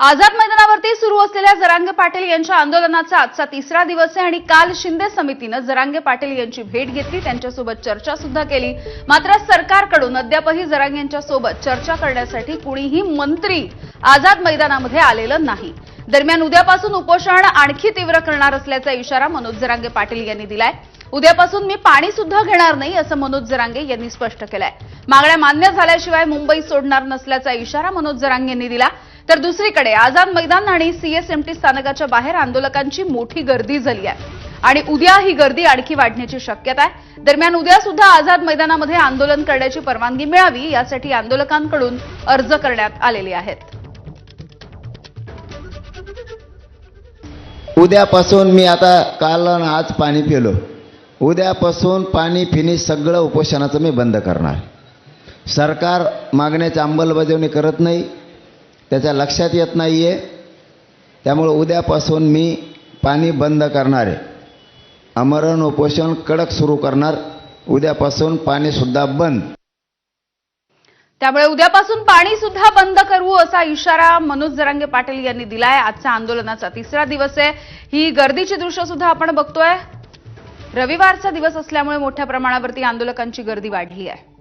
आझाद मैदानावरती सुरू असलेल्या जरांगे पाटील यांच्या आंदोलनाचा आजचा तिसरा दिवस आहे आणि काल शिंदे समितीनं जरांगे पाटील यांची भेट घेतली. त्यांच्यासोबत चर्चा सुद्धा केली. मात्र सरकारकडून अद्यापही जरांगे यांच्यासोबत चर्चा करण्यासाठी कुणीही मंत्री आझाद मैदानामध्ये आलेलं नाही. दरम्यान उद्यापासून उपोषण आणखी तीव्र करणार असल्याचा इशारा मनोज जरांगे पाटील यांनी दिलाय. उद्यापासून मी पाणी सुद्धा घेणार नाही असं मनोज जरांगे यांनी स्पष्ट केलंय. मागण्या मान्य झाल्याशिवाय मुंबई सोडणार नसल्याचा इशारा मनोज जरांगे यांनी दिला. तर दुसरीकडे आझाद मैदान आणि सीएसएमटी स्थानकाच्या बाहेर आंदोलकांची मोठी गर्दी झाली आहे. आणि उद्या ही गर्दी आणखी वाढण्याची शक्यता आहे. दरम्यान उद्या सुद्धा आझाद मैदानामध्ये आंदोलन करण्याची परवानगी मिळावी यासाठी आंदोलकांकडून अर्ज करण्यात आलेले आहेत. उद्यापासून मी आता काल आज पाणी पिलो. उद्यापासून पाणी पिणे सगळं उपोषणाचं मी बंद करणार. सरकार मागण्याची अंमलबजावणी करत नाही. त्याच्या लक्षात येत नाही आहे त्यामुळं उद्यापासून मी पाणी बंद करणार आहे. अमरण उपोषण कडक सुरू करणार. उद्यापासून पाणीसुद्धा बंद. त्यामुळे उद्यापासून पाणी सुद्धा बंद करू असा इशारा मनोज जरांगे पाटील यांनी दिलाय. आजच्या आंदोलनाचा तिसरा दिवस आहे. ही गर्दीची दृश्य सुद्धा आपण बघतोय. रविवारचा दिवस असल्यामुळे मोठ्या प्रमाणावरती आंदोलकांची गर्दी वाढली आहे.